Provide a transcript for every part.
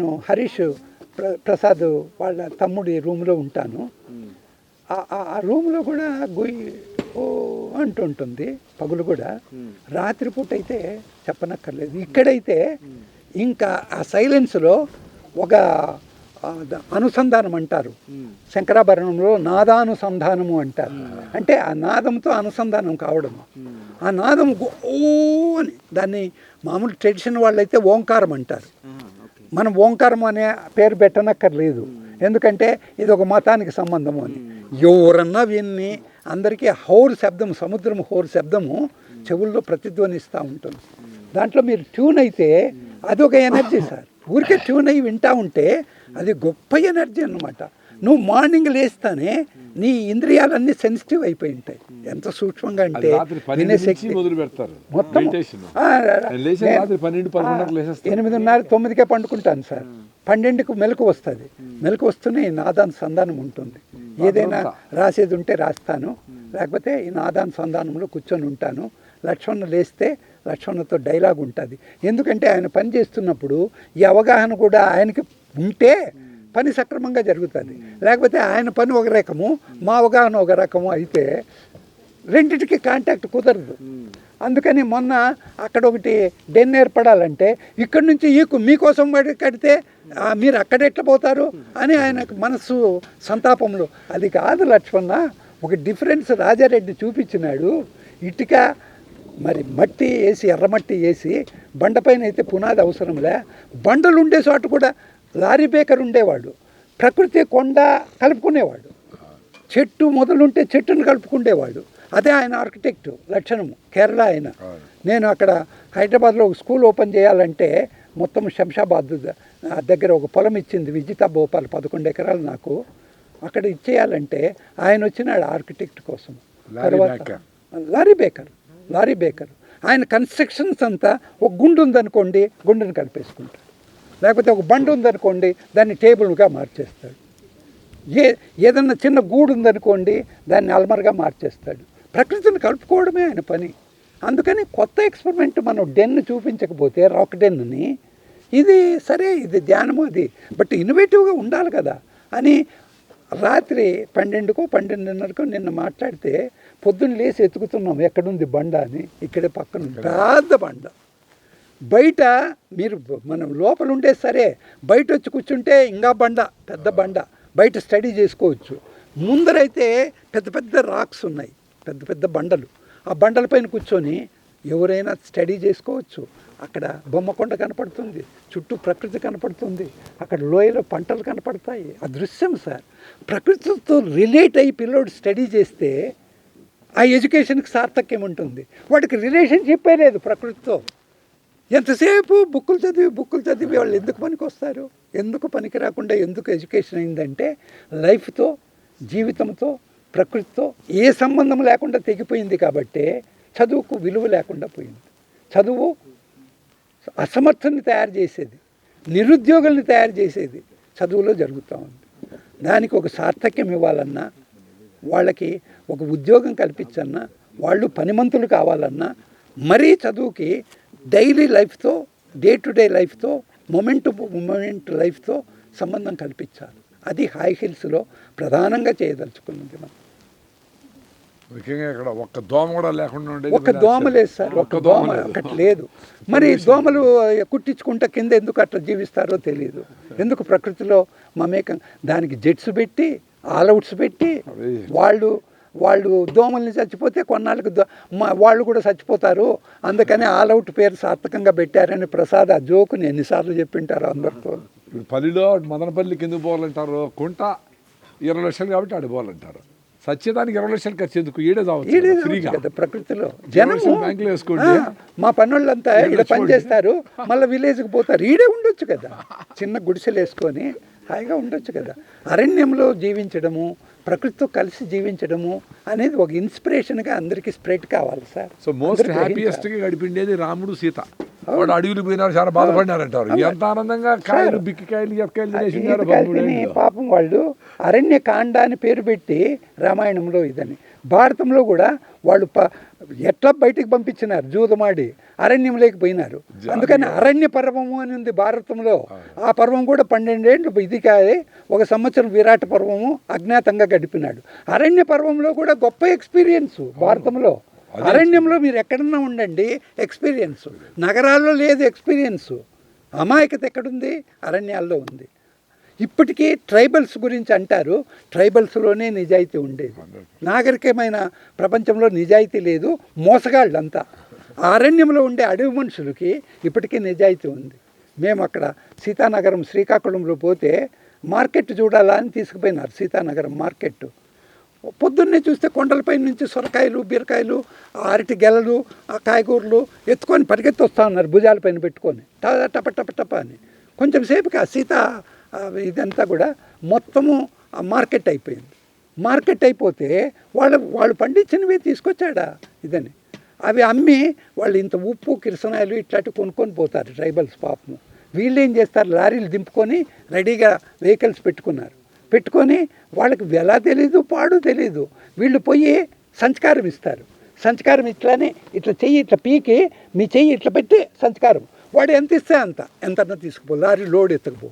హరీష్ ప్ర ప్రసాద్ వాళ్ళ తమ్ముడి రూమ్లో ఉంటాను. ఆ- రూమ్లో కూడా గొయ్యి ఓ అంటుంటుంది పగులు కూడా. రాత్రిపూట అయితే చెప్పనక్కర్లేదు. ఇక్కడైతే ఇంకా ఆ సైలెన్స్లో ఒక అనుసంధానం అంటారు. శంకరాభరణంలో నాదానుసంధానము అంటారు. అంటే ఆ నాదంతో అనుసంధానం కావడం ఆ నాదం ఓ అని దాన్ని మామూలు ట్రెడిషన్ వాళ్ళైతే ఓంకారం అంటారు. మనం ఓంకారం అనే పేరు పెట్టనక్కర్లేదు. ఎందుకంటే ఇది ఒక మతానికి సంబంధము అని ఎవరన్నా విన్ని అందరికీ హౌరు శబ్దం సముద్రం హౌర్ శబ్దము చెవుల్లో ప్రతిధ్వనిస్తూ ఉంటుంది. దాంట్లో మీరు ట్యూన్ అయితే అది ఒక ఎనర్జీ సార్. ఊరికే ట్యూన్ అయ్యి వింటా ఉంటే అది గొప్ప ఎనర్జీ అన్నమాట. నువ్వు మార్నింగ్ లేస్తానే నీ ఇంద్రియాలన్నీ సెన్సిటివ్ అయిపోయి ఉంటాయి. ఎంత సూక్ష్మంగా అంటే మొదలు పెడతారు. మొత్తం ఎనిమిదిన్నర తొమ్మిదికే పండుకుంటాను సార్. పన్నెండుకు మెలకు వస్తుంది. మెలకు వస్తూనే ఈ నాదాను సంధానం ఉంటుంది. ఏదైనా రాసేది ఉంటే రాస్తాను. లేకపోతే ఈ నాదాను సంధానంలో కూర్చొని ఉంటాను. లక్ష్మణ లేస్తే లక్ష్మణతో డైలాగ్ ఉంటుంది. ఎందుకంటే ఆయన పని చేస్తున్నప్పుడు ఈ అవగాహన కూడా ఆయనకి ఉంటే పని సక్రమంగా జరుగుతుంది. లేకపోతే ఆయన పని ఒక రకము మా అవగాహన ఒక రకము అయితే రెండిటికి కాంటాక్ట్ కుదరదు. అందుకని మొన్న అక్కడ ఒకటి డెన్ ఏర్పడాలంటే ఇక్కడ నుంచి ఈకు మీకోసం కడితే మీరు అక్కడ ఎట్లా పోతారు అని ఆయనకు మనస్సు సంతాపంలో. అది కాదు లక్ష్మణ ఒక డిఫరెన్స్ రాజారెడ్డి చూపించినాడు. ఇటుక మరి మట్టి వేసి ఎర్రమట్టి వేసి బండపైన అయితే పునాది అవసరంలే బండలు ఉండే చోట కూడా లారీ బేకర్ ఉండేవాడు. ప్రకృతి కొండ కలుపుకునేవాడు. చెట్టు మొదలుంటే చెట్టును కలుపుకుండేవాడు. అదే ఆయన ఆర్కిటెక్ట్ లక్షణము కేరళ ఆయన. నేను అక్కడ హైదరాబాద్లో ఒక స్కూల్ ఓపెన్ చేయాలంటే మొత్తం శంషాబాద్ దగ్గర ఒక పొలం ఇచ్చింది విజితా భోపాల్ పదకొండు ఎకరాలు నాకు. అక్కడ ఇచ్చేయాలంటే ఆయన వచ్చినాడు ఆర్కిటెక్ట్ కోసం. Laurie Baker. Laurie Baker Laurie Baker ఆయన కన్స్ట్రక్షన్స్ అంతా ఒక గుండు ఉందనుకోండి గుండును కలిపేసుకుంటాడు లేకపోతే ఒక బండి ఉందనుకోండి దాన్ని టేబుల్గా మార్చేస్తాడు. ఏ ఏదన్నా చిన్న గూడు ఉందనుకోండి దాన్ని అల్మర్గా మార్చేస్తాడు. ప్రకృతిని కలుపుకోవడమే ఆయన పని. అందుకని కొత్త ఎక్స్పెరిమెంట్ మనం డెన్ చూపించకపోతే రాక్ డెన్ని ఇది సరే ఇది ధ్యానము అది. బట్ ఇన్నోవేటివ్గా ఉండాలి కదా. అని రాత్రి పన్నెండుకో పన్నెండున్నరకో నిన్న మాట్లాడితే పొద్దున్న లేచి ఎత్తుకుతున్నాం ఎక్కడుంది బండ అని. ఇక్కడే పక్కన పెద్ద బండ. బయట మీరు మనం లోపల ఉండే సరే బయట వచ్చి కూర్చుంటే ఇంకా బండ పెద్ద బండ. బయట స్టడీ చేసుకోవచ్చు. ముందరైతే పెద్ద పెద్ద రాక్స్ ఉన్నాయి పెద్ద పెద్ద బండలు. ఆ బండలపైన కూర్చొని ఎవరైనా స్టడీ చేసుకోవచ్చు. అక్కడ బొమ్మకొండ కనపడుతుంది చుట్టూ ప్రకృతి కనపడుతుంది అక్కడ లోయలో పంటలు కనపడతాయి. ఆ దృశ్యం సార్. ప్రకృతితో రిలేట్ అయ్యి పిల్లోడు స్టడీ చేస్తే ఆ ఎడ్యుకేషన్కి సార్థక్యం ఉంటుంది. వాడికి రిలేషన్షిప్పే లేదు ప్రకృతితో. ఎంతసేపు బుక్కులు చదివి బుక్కులు చదివి వాళ్ళు ఎందుకు పనికి వస్తారు ఎందుకు పనికి రాకుండా ఎందుకు ఎడ్యుకేషన్ అయిందంటే లైఫ్తో జీవితంతో ప్రకృతితో ఏ సంబంధం లేకుండా తెగిపోయింది కాబట్టి చదువుకు విలువ లేకుండా పోయింది. చదువు అసమర్థుల్ని తయారు చేసేది నిరుద్యోగుల్ని తయారు చేసేది చదువులో జరుగుతూ ఉంది. దానికి ఒక సార్థక్యం ఇవ్వాలన్నా వాళ్ళకి ఒక ఉద్యోగం కల్పించన్నా వాళ్ళు పనిమంతులు కావాలన్నా మరీ చదువుకి డైలీ లైఫ్తో డే టు డే లైఫ్తో మొమెంట్ మొమెంట్ లైఫ్తో సంబంధం కల్పించాలి. అది హై హిల్స్లో ప్రధానంగా చేయదలుచుకున్నది మనం. ముఖ్యంగా ఇక్కడ ఒక్క దోమ కూడా లేకుండా ఉండేది ఒక్క దోమ లేదు సార్ ఒక్క దోమ ఒకటి లేదు. మరి దోమలు కుట్టించుకుంటా కింద ఎందుకు అట్లా జీవిస్తారో తెలియదు ఎందుకు ప్రకృతిలో మమేకం? దానికి జెట్స్ పెట్టి ఆల్అవుట్స్ పెట్టి. వాళ్ళు వాళ్ళు దోమల్ని చచ్చిపోతే కొన్నాళ్ళకి వాళ్ళు కూడా చచ్చిపోతారు. అందుకని ఆల్అవుట్ పేరు సార్థకంగా పెట్టారని ప్రసాద్ ఆ జోకుని ఎన్నిసార్లు చెప్పింటారు అందరితో. పల్లిలో మదనపల్లికి ఎందుకు పోవాలంటారు కుంట ఇరవై లక్షలు కాబట్టి ఆడ పోవాలంటారు సత్యదానికి ఇరవై లక్షలు ఖర్చు ఎందుకు? ఈడే కదా ప్రకృతిలో. జనం బ్యాంకులో వేసుకోండి. మా పనులంతా ఇక్కడ పని చేస్తారు మళ్ళీ విలేజ్కి పోతారు. ఈడే ఉండొచ్చు కదా. చిన్న గుడిసెలు వేసుకొని హాయిగా ఉండొచ్చు కదా. అరణ్యంలో జీవించడము ప్రకృతితో కలిసి జీవించడము అనేది ఒక ఇన్స్పిరేషన్గా అందరికీ స్ప్రెడ్ కావాలి సార్. సో మోస్ట్ హ్యాపీయెస్ట్గా గడిపిండేది రాముడు సీత. వాడు అడవులు పోయినారు చాలా బాధపడినారంటారు ఎంత ఆనందంగా కాయలు బిక్కికాయలు ఎక్కకాయలు ఈతకాయలని పాపం వాళ్ళు అరణ్య కాండ అని పేరు పెట్టి రామాయణంలో ఇదని. భారతంలో కూడా వాళ్ళు ప ఎట్లా బయటికి పంపించినారు? జూదమాడి అరణ్యంలోకి పోయినారు. అందుకని అరణ్య పర్వము అని ఉంది భారతంలో. ఆ. పర్వం కూడా పన్నెండేళ్ళు ఇది కాదే ఒక సంవత్సరం విరాట పర్వము అజ్ఞాతంగా గడిపినాడు. అరణ్య పర్వంలో కూడా గొప్ప ఎక్స్పీరియన్స్ భారతంలో. అరణ్యంలో మీరు ఎక్కడన్నా ఉండండి ఎక్స్పీరియన్స్ నగరాల్లో లేదు ఎక్స్పీరియన్స్ అమాయకత ఎక్కడుంది? అరణ్యాల్లో ఉంది. ఇప్పటికీ ట్రైబల్స్ గురించి అంటారు. ట్రైబల్స్లోనే నిజాయితీ ఉండేది. నాగరికమైన ప్రపంచంలో నిజాయితీ లేదు. మోసగాళ్ళంతా. ఆ అరణ్యంలో ఉండే అడవి మనుషులకి ఇప్పటికీ నిజాయితీ ఉంది. మేము అక్కడ సీతానగరం శ్రీకాకుళంలో పోతే మార్కెట్ చూడాలా అని తీసుకుపోయినారు. సీతానగరం మార్కెట్. పొద్దున్నే చూస్తే కొండలపై నుంచి సొరకాయలు బీరకాయలు అరటి గెలలు ఆ కాయగూరలు ఎత్తుకొని పరిగెత్తి వస్తూ ఉన్నారు భుజాలపైన పెట్టుకొని. ట- టప టప టప అని. కొంచెం సేపుకి ఆ సీత ఇదంతా కూడా మొత్తము ఆ మార్కెట్ అయిపోయింది. మార్కెట్ అయిపోతే వాళ్ళు వాళ్ళు పండించినవి తీసుకొచ్చాడా ఇదని. అవి అమ్మి వాళ్ళు ఇంత ఉప్పు కిరసనాయలు ఇట్లాంటివి కొనుక్కొని పోతారు ట్రైబల్స్ పాపము. వీళ్ళు ఏం చేస్తారు? లారీలు దింపుకొని రెడీగా వెహికల్స్ పెట్టుకున్నారు. పెట్టుకొని వాళ్ళకి వెల తెలీదు పాడు తెలీదు. వీళ్ళు పోయి సంస్కారం ఇస్తారు. సంస్కారం ఇట్లానే ఇట్లా చెయ్యి ఇట్లా పీకి మీ చెయ్యి ఇట్లా పెట్టి సంస్కారం. వాడు ఎంత ఇస్తే అంత. ఎంతన్నా తీసుకుపో లారీ లోడ్ ఎత్తకపో.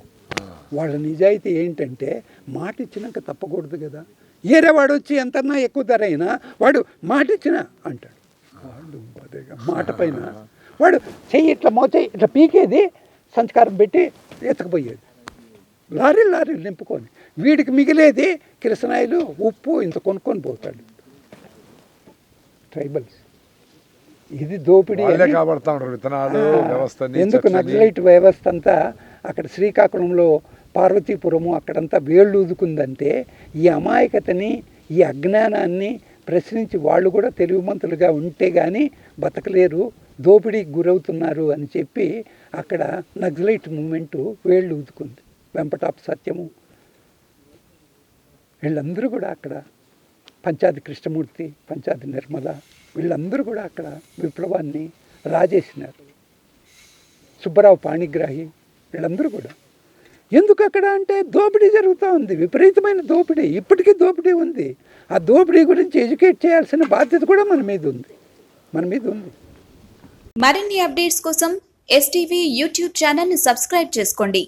వాళ్ళ నిజాయితీ ఏంటంటే మాట ఇచ్చినాక తప్పకూడదు కదా. ఏరే వాడు వచ్చి ఎంతన్నా ఎక్కువ ధర అయినా వాడు మాట ఇచ్చిన అంటాడు. వాడు మాట పైన. వాడు చెయ్యి ఇట్లా మోచెయ్యి ఇట్లా పీకేది సంస్కారం పెట్టి ఎత్తకపోయేది. లారీ లారీలు నింపుకొని. వీడికి మిగిలేది కిరసనాయిలు ఉప్పు ఇంత కొనుక్కొని పోతాడు. ట్రైబల్స్. ఇది దోపిడీ విత్తనాలు ఎందుకు. నక్సలైట్ వ్యవస్థ అంతా అక్కడ శ్రీకాకుళంలో పార్వతీపురము అక్కడంతా వేళ్ళు ఊదుకుందంటే ఈ అమాయకతని ఈ అజ్ఞానాన్ని ప్రశ్నించి వాళ్ళు కూడా తెలివిమంతులుగా ఉంటే కానీ బతకలేరు దోపిడీకి గురవుతున్నారు అని చెప్పి అక్కడ నక్సలైట్ మూమెంట్ వేళ్ళు ఊదుకుంది. వెంపటాప్ సత్యము. వీళ్ళందరూ కూడా అక్కడ పంచాది కృష్ణమూర్తి పంచాది నిర్మల వీళ్ళందరూ కూడా అక్కడ విప్లవాన్ని రాజేసినారు. సుబ్బరావు పాణిగ్రాహి వీళ్ళందరూ కూడా. ఎందుకు అక్కడ అంటే దోపిడీ జరుగుతూ ఉంది. విపరీతమైన దోపిడీ. ఇప్పటికీ దోపిడీ ఉంది. ఆ దోపిడీ గురించి ఎడ్యుకేట్ చేయాల్సిన బాధ్యత కూడా మన మీద ఉంది. మన మీద ఉంది. మరిన్ని అప్డేట్స్ కోసం ఎస్టీవీ యూట్యూబ్ ఛానల్ని సబ్స్క్రైబ్ చేసుకోండి.